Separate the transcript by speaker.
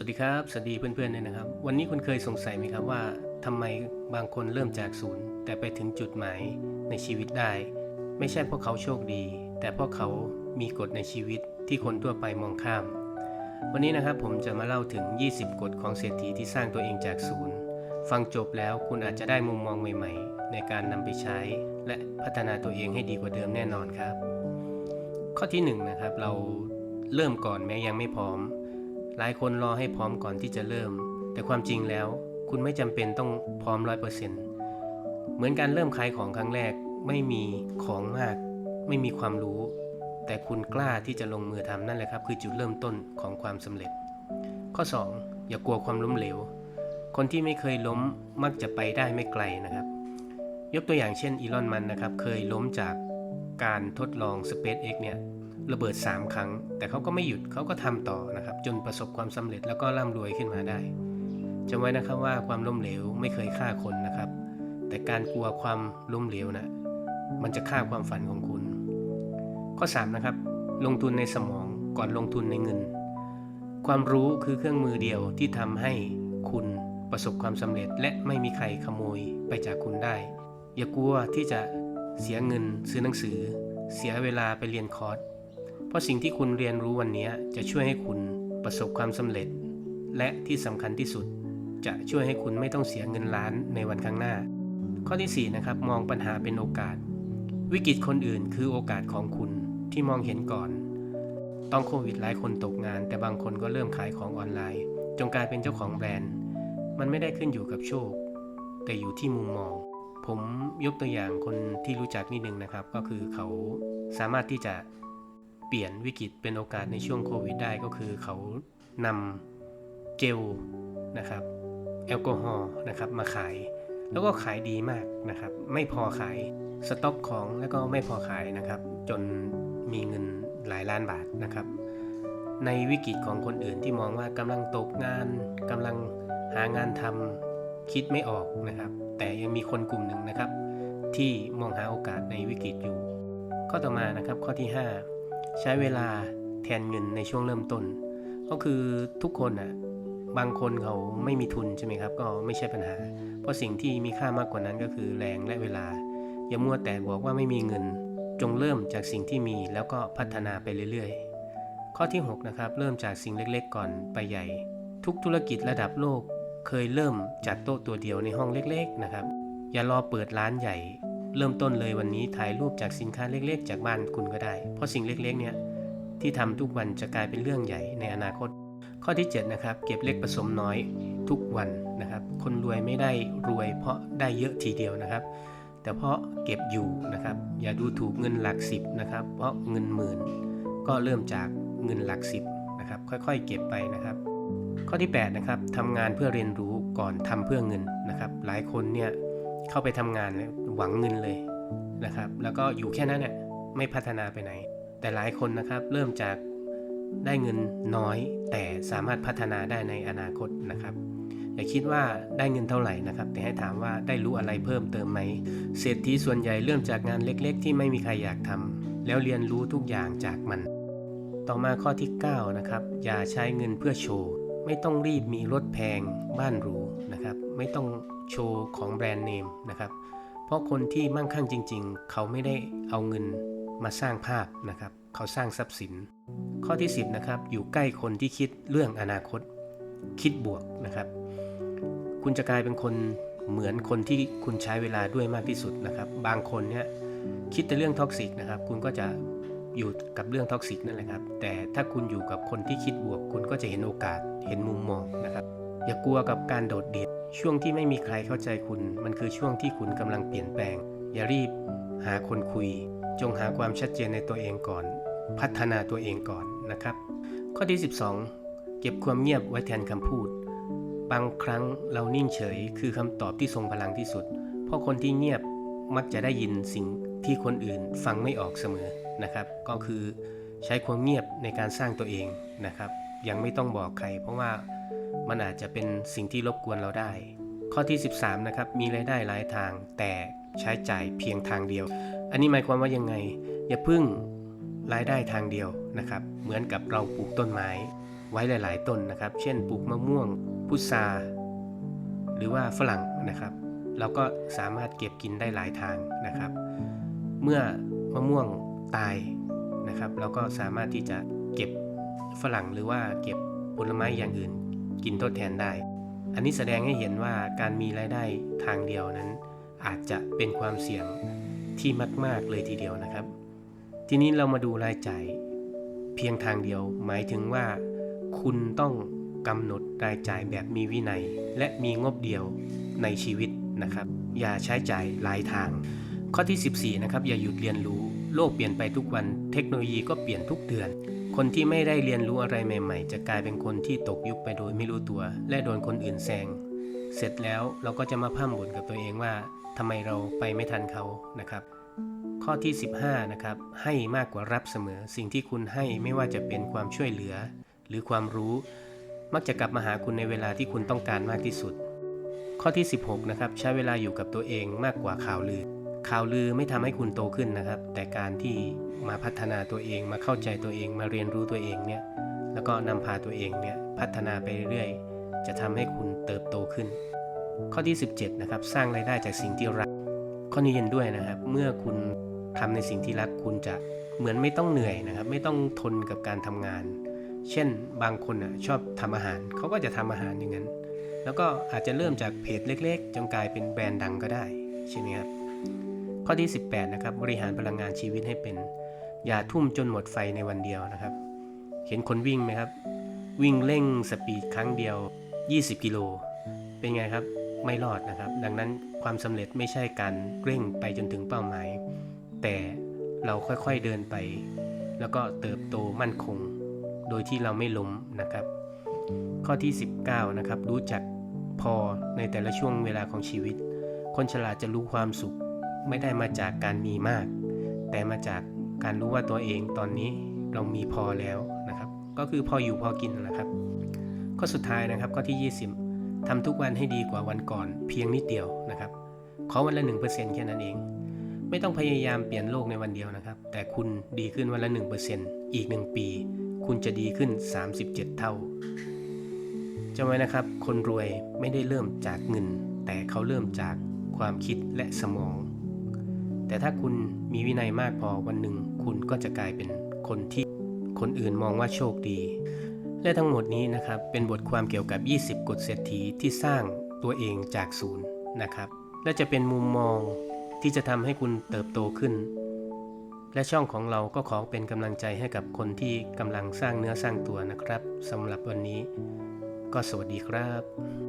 Speaker 1: วัสดีครับ สวัสดีเพื่อนๆด้วยนะครับ วันนี้คุณเคยสงสัยไหมครับว่าทำไมบางคนเริ่มจากศูนย์ แต่ไปถึงจุดหมายในชีวิตได้ ไม่ใช่เพราะเขาโชคดี แต่เพราะเขามีกฎในชีวิตที่คนทั่วไปมองข้าม วันนี้นะครับผมจะมาเล่าถึง 20 กฎของเศรษฐีที่สร้างตัวเองจากศูนย์ ฟังจบแล้วคุณอาจจะได้มุมมองใหม่ๆ ในการนำไปใช้ และพัฒนาตัวเองให้ดีกว่าเดิมแน่นอนครับ ข้อที่หนึ่งนะครับเราเริ่มก่อนแม้ยังไม่พร้อม หลายคนรอให้พร้อมก่อนที่จะเริ่ม แต่ความจริงแล้ว คุณไม่จำเป็นต้องพร้อมร้อยเปอร์เซ็นต์เหมือนการเริ่มขายของครั้งแรกไม่มีของมาก ไม่มีความรู้ แต่คุณกล้าที่จะลงมือทำนั่นแหละครับ คือจุดเริ่มต้นของความสำเร็จ ข้อ 2 อย่ากลัวความล้มเหลว คนที่ไม่เคยล้มมักจะไปได้ไม่ไกลนะครับ ยกตัวอย่างเช่นอีลอนมันนะครับเคยล้มจากการทดลอง SpaceX เนี่ย ระเบิด 3 ครั้ง แต่เขาก็ไม่หยุดเขาก็ทำต่อนะครับ จนประสบความสำเร็จแล้วก็ร่ำรวยขึ้นมาได้จำไว้นะครับว่าความล้มเหลวไม่เคยฆ่าคนนะครับ แต่การกลัวความล้มเหลวนะมันจะฆ่าความฝันของคุณ ข้อ3นะครับลงทุนในสมองก่อนลงทุนในเงิน ความรู้คือเครื่องมือเดียวที่ทำให้คุณประสบความสำเร็จ และไม่มีใครขโมยไปจากคุณได้ อย่ากลัวที่จะเสียเงินซื้อหนังสือ เสียเวลาไปเรียนคอร์ส เพราะสิ่งที่คุณเรียนรู้วันนี้จะช่วยให้คุณประสบความสำเร็จ และที่สำคัญที่สุด จะช่วยให้คุณไม่ต้องเสียเงินล้านในวันข้างหน้า ข้อที่4นะครับมองปัญหาเป็นโอกาส วิกฤตคนอื่นคือโอกาสของคุณที่มองเห็นก่อนต้องโควิดหลายคนตกงาน แต่บางคนก็เริ่มขายของออนไลน์ จงกลายเป็นเจ้าของแบรนด์ มันไม่ได้ขึ้นอยู่กับโชค แต่อยู่ที่มุมมอง ผมยกตัวอย่างคนที่รู้จักนิดนึงนะครับ ก็คือเขาสามารถที่จะ เปลี่ยนวิกฤตเป็นโอกาสในช่วงโควิดได้ก็คือเขานำเจลนะครับแอลกอฮอล์นะครับมาขาย แล้วก็ขายดีมากนะครับ ไม่พอขายสต็อกของแล้วก็ไม่พอขายนะครับ จนมีเงินหลายล้านบาทนะครับ ในวิกฤตของคนอื่นที่มองว่ากำลังตกงานกำลังหางานทำคิดไม่ออกนะครับ แต่ยังมีคนกลุ่มหนึ่งนะครับ ที่มองหาโอกาสในวิกฤตอยู่ ข้อต่อมานะครับข้อที่ 5 ใช้เวลาแทนเงินในช่วงเริ่มต้น ก็คือทุกคนอะบางคนเขาไม่มีทุนใช่ไหมครับ ก็ไม่ใช่ปัญหา เพราะสิ่งที่มีค่ามากกว่านั้นก็คือแรงและเวลา อย่ามัวแต่บอกว่าไม่มีเงิน จงเริ่มจากสิ่งที่มีแล้วก็พัฒนาไปเรื่อยๆ ข้อที่ 6 นะครับ เริ่มจากสิ่งเล็กๆ ก่อนไปใหญ่ ทุกธุรกิจระดับโลก เคยเริ่มจากโต๊ะตัวเดียวในห้องเล็กๆนะครับ อย่ารอเปิดร้านใหญ่ เริ่มต้นเลยวันนี้ถ่ายรูปจากสินค้าเล็กๆ จากบ้านคุณก็ได้ เพราะสิ่งเล็กๆเนี่ยที่ทำทุกวันจะกลายเป็นเรื่องใหญ่ในอนาคต ข้อที่7นะครับเก็บเล็กผสมน้อยทุกวันนะครับ คนรวยไม่ได้รวยเพราะได้เยอะทีเดียวนะครับ แต่เพราะเก็บอยู่นะครับ อย่าดูถูกเงินหลักสิบนะครับ เพราะเงินหมื่น ก็เริ่มจากเงินหลักสิบนะครับค่อยๆ เก็บไปนะครับ ข้อที่8นะครับทำงานเพื่อเรียนรู้ก่อนทำเพื่อเงินนะครับ หลายคนเนี่ย เข้าไปทำงานแล้วหวังเงินเลยนะครับ แล้วก็อยู่แค่นั้นน่ะไม่พัฒนาไปไหน แต่หลายคนนะครับเริ่มจากได้เงินน้อย แต่สามารถพัฒนาได้ในอนาคตนะครับอย่าคิดว่าได้เงินเท่าไหร่นะครับ แต่ให้ถามว่าได้รู้อะไรเพิ่มเติมไหมเศรษฐีส่วนใหญ่เริ่มจากงานเล็ก ๆ ที่ไม่มีใครอยากทำแล้วเรียนรู้ทุกอย่างจากมัน ต่อมาข้อที่ 9 นะครับ อย่าใช้เงินเพื่อโชว์ ไม่ต้องรีบมีรถแพงบ้านหรูนะครับ ไม่ต้อง โชว์ของแบรนด์เนมนะครับ เพราะคนที่มั่งคั่งจริง ๆ เขาไม่ได้เอาเงินมาสร้างภาพนะครับ เขาสร้างทรัพย์สิน ข้อที่ 10นะครับอยู่ใกล้คนที่คิดเรื่องอนาคต คิดบวกนะครับ คุณจะกลายเป็นคนเหมือนคนที่คุณใช้เวลาด้วยมากที่สุดนะครับ บางคนเนี่ยคิดแต่เรื่องท็อกซิกนะครับ คุณก็จะอยู่กับเรื่องท็อกซิกนั่นแหละครับ แต่ถ้าคุณอยู่กับคนที่คิดบวก คุณก็จะเห็นโอกาส เห็นมุมมองนะครับ อย่ากลัวกับการโดดเดี่ยว ช่วงที่ไม่มีใครเข้าใจคุณ มันคือช่วงที่คุณกำลังเปลี่ยนแปลง อย่ารีบ หาคนคุย จงหาความชัดเจนในตัวเองก่อน พัฒนาตัวเองก่อนนะครับ ข้อที่ 12 เก็บความเงียบไว้แทนคำพูด บางครั้งเรานิ่งเฉย คือคำตอบที่ทรงพลังที่สุด เพราะคนที่เงียบมักจะได้ยินสิ่งที่คนอื่นฟังไม่ออกเสมอนะครับ ก็คือใช้ความเงียบในการสร้างตัวเองนะครับ ยังไม่ต้องบอกใคร เพราะว่า มันอาจจะเป็นสิ่งที่รบกวนเราได้ ข้อที่ 13 นะครับ มีรายได้หลายทาง แต่ใช้จ่ายเพียงทางเดียว อันนี้หมายความว่ายังไง อย่าพึ่งรายได้ทางเดียวนะครับ เหมือนกับเราปลูกต้นไม้ ไว้หลาย ๆ ต้นนะครับ เช่น ปลูกมะม่วง พุทราหรือว่าฝรั่งนะครับ เราก็สามารถเก็บกินได้หลายทางนะครับ เมื่อมะม่วงตายนะครับ เราก็สามารถที่จะเก็บฝรั่งหรือว่าเก็บผลไม้อย่างอื่น กินทดแทนได้ อันนี้แสดงให้เห็นว่าการมีรายได้ทางเดียวนั้น อาจจะเป็นความเสี่ยงที่มาก ๆ เลยทีเดียวนะครับ ทีนี้เรามาดูรายจ่ายเพียงทางเดียว หมายถึงว่า คุณต้องกำหนดรายจ่ายแบบมีวินัย และมีงบเดียวในชีวิตนะครับ อย่าใช้จ่ายหลายทาง ข้อที่ 14 นะครับ อย่าหยุดเรียนรู้ โลกเปลี่ยนไปทุกวัน เทคโนโลยีก็เปลี่ยนทุกเดือน คนที่ไม่ได้เรียนรู้อะไรใหม่ ๆ จะกลายเป็นคนที่ตกยุคไปโดยไม่รู้ตัว และโดนคนอื่นแซง เสร็จแล้วเราก็จะมาพ่ำบ่นกับตัวเองว่าทำไมเราไปไม่ทันเขานะครับ ข้อที่ 15นะครับให้มากกว่ารับเสมอ สิ่งที่คุณให้ไม่ว่าจะเป็นความช่วยเหลือ หรือความรู้ มักจะกลับมาหาคุณในเวลาที่คุณต้องการมากที่สุด ข้อที่ 16นะครับใช้เวลาอยู่กับตัวเองมากกว่าข่าวลือ ข่าวลือไม่ทำให้คุณโตขึ้นนะครับ แต่การที่มาพัฒนาตัวเองมาเข้าใจตัวเองมาเรียนรู้ตัวเองเนี่ยแล้วก็นำพาตัวเองเนี่ยพัฒนาไปเรื่อยจะทำให้คุณเติบโตขึ้น ข้อที่ 17นะครับสร้างรายได้จากสิ่งที่รัก ข้อนี้เห็นด้วยนะครับ เมื่อคุณทำในสิ่งที่รักคุณจะเหมือนไม่ต้องเหนื่อยนะครับ ไม่ต้องทนกับการทำงาน เช่นบางคนอะชอบทำอาหารเขาก็จะทำอาหารอย่างนั้น แล้วก็อาจจะเริ่มจากเพจเล็ก ๆ จนกลายเป็นแบรนด์ดังก็ได้ใช่ไหมครับ ข้อที่ 18นะครับบริหารพลังงานชีวิตให้เป็น อย่าทุ่มจนหมดไฟในวันเดียวนะครับ เห็นคนวิ่งไหมครับ วิ่งเร่งสปีดครั้งเดียว 20 กิโล เป็นไงครับไม่รอดนะครับ ดังนั้นความสำเร็จไม่ใช่การเร่งไปจนถึงเป้าหมาย แต่เราค่อยๆเดินไป แล้วก็เติบโตมั่นคง โดยที่เราไม่ล้มนะครับ ข้อที่ 19นะครับรู้จักพอในแต่ละช่วงเวลาของชีวิต คนฉลาดจะรู้ความสุข ไม่ได้มาจากการมีมาก แต่มาจากการรู้ว่าตัวเองตอนนี้เรามีพอแล้วนะครับ ก็คือพออยู่พอกินนะครับ ข้อสุดท้ายนะครับข้อที่ 20ทำทุกวันให้ดีกว่าวันก่อน เพียงนิดเดียวนะครับ ขอวันละ 1%แค่นั้นเอง ไม่ต้องพยายามเปลี่ยนโลกในวันเดียวนะครับ แต่คุณดีขึ้นวันละ 1%อีก 1 ปี คุณจะดีขึ้น 37 เท่าจำไว้นะครับ คนรวยไม่ได้เริ่มจากเงิน แต่เขาเริ่มจากความคิดและสมอง แต่ถ้าคุณมีวินัยมากพอวันหนึ่งคุณก็จะกลายเป็นคนที่คนอื่นมองว่าโชคดี และทั้งหมดนี้นะครับเป็นบทความเกี่ยวกับ 20 กฎเศรษฐีที่สร้างตัวเองจากศูนย์นะครับ และจะเป็นมุมมองที่จะทำให้คุณเติบโตขึ้น และช่องของเราก็ขอเป็นกำลังใจให้กับคนที่กำลังสร้างเนื้อสร้างตัวนะครับสำหรับวันนี้ ก็สวัสดีครับ